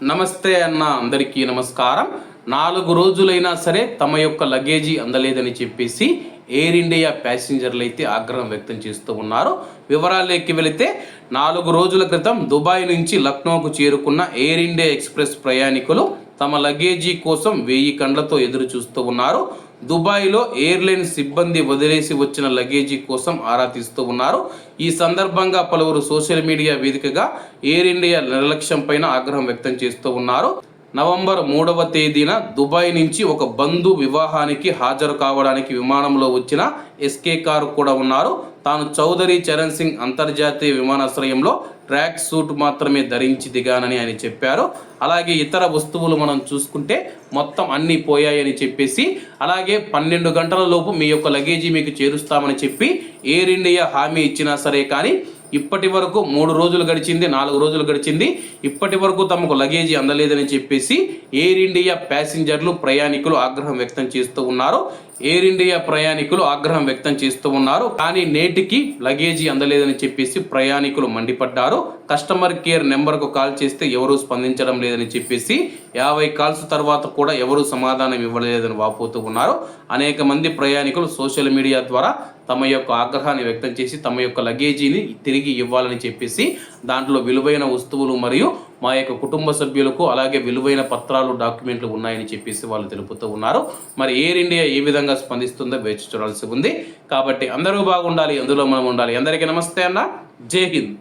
నమస్తే అన్న అందరికీ నమస్కారం. నాలుగు రోజులైనా సరే తమ యొక్క లగేజీ అందలేదని చెప్పేసి ఎయిర్ ఇండియా ప్యాసింజర్లు అయితే ఆగ్రహం వ్యక్తం చేస్తూ ఉన్నారు. వివరాల్లోకి వెళితే నాలుగు రోజుల క్రితం దుబాయ్ నుంచి లక్నోకు చేరుకున్న ఎయిర్ ఇండియా ఎక్స్ప్రెస్ ప్రయాణికులు తమ లగేజీ కోసం వెయ్యి కండ్లతో ఎదురు చూస్తూ ఉన్నారు. దుబాయ్లో ఎయిర్లైన్ సిబ్బంది వదిలేసి వచ్చిన లగేజీ కోసం ఆరా తీస్తూ ఉన్నారు. ఈ సందర్భంగా పలువురు సోషల్ మీడియా వేదికగా ఎయిర్ ఇండియా నిర్లక్ష్యం పైన ఆగ్రహం వ్యక్తం చేస్తూ ఉన్నారు. నవంబర్ మూడవ తేదీన దుబాయ్ నుంచి ఒక బంధు వివాహానికి హాజరు కావడానికి విమానంలో వచ్చిన ఎస్కే కారు కూడా ఉన్నారు. తాను చౌదరి చరణ్ సింగ్ అంతర్జాతీయ విమానాశ్రయంలో ట్రాక్ సూట్ మాత్రమే ధరించి దిగానని ఆయన చెప్పారు. అలాగే ఇతర వస్తువులు మనం చూసుకుంటే మొత్తం అన్నీ పోయాయని చెప్పేసి అలాగే పన్నెండు గంటల లోపు మీ యొక్క లగేజీ మీకు చేరుస్తామని చెప్పి ఎయిర్ ఇండియా హామీ ఇచ్చినా సరే కానీ ఇప్పటి వరకు మూడు రోజులు గడిచింది నాలుగు రోజులు గడిచింది. ఇప్పటి వరకు తమకు లగేజీ అందలేదని చెప్పేసి ఎయిర్ ఇండియా ప్యాసింజర్లు ప్రయాణికులు ఆగ్రహం వ్యక్తం చేస్తూ ఉన్నారు. ఎయిర్ ఇండియా ప్రయాణికులు ఆగ్రహం వ్యక్తం చేస్తూ ఉన్నారు. కానీ నేటికి లగేజీ అందలేదని చెప్పేసి ప్రయాణికులు మండిపడ్డారు. కస్టమర్ కేర్ నెంబర్కు కాల్ చేస్తే ఎవరూ స్పందించడం లేదని చెప్పేసి యాభై కాల్స్ తర్వాత కూడా ఎవరూ సమాధానం ఇవ్వలేదని వాపోతూ ఉన్నారు. అనేక మంది ప్రయాణికులు సోషల్ మీడియా ద్వారా తమ యొక్క ఆగ్రహాన్ని వ్యక్తం చేసి తమ యొక్క లగేజీని తిరిగి ఇవ్వాలని చెప్పేసి దాంట్లో విలువైన వస్తువులు మరియు మా యొక్క కుటుంబ సభ్యులకు అలాగే విలువైన పత్రాలు డాక్యుమెంట్లు ఉన్నాయని చెప్పేసి వాళ్ళు తెలుపుతూ ఉన్నారు. మరి ఎయిర్ ఇండియా ఏ విధంగా స్పందిస్తుందో వేచి చూడాల్సి ఉంది. కాబట్టి అందరూ బాగుండాలి అందులో మనం ఉండాలి. అందరికీ నమస్తే అన్న. జై హింద్.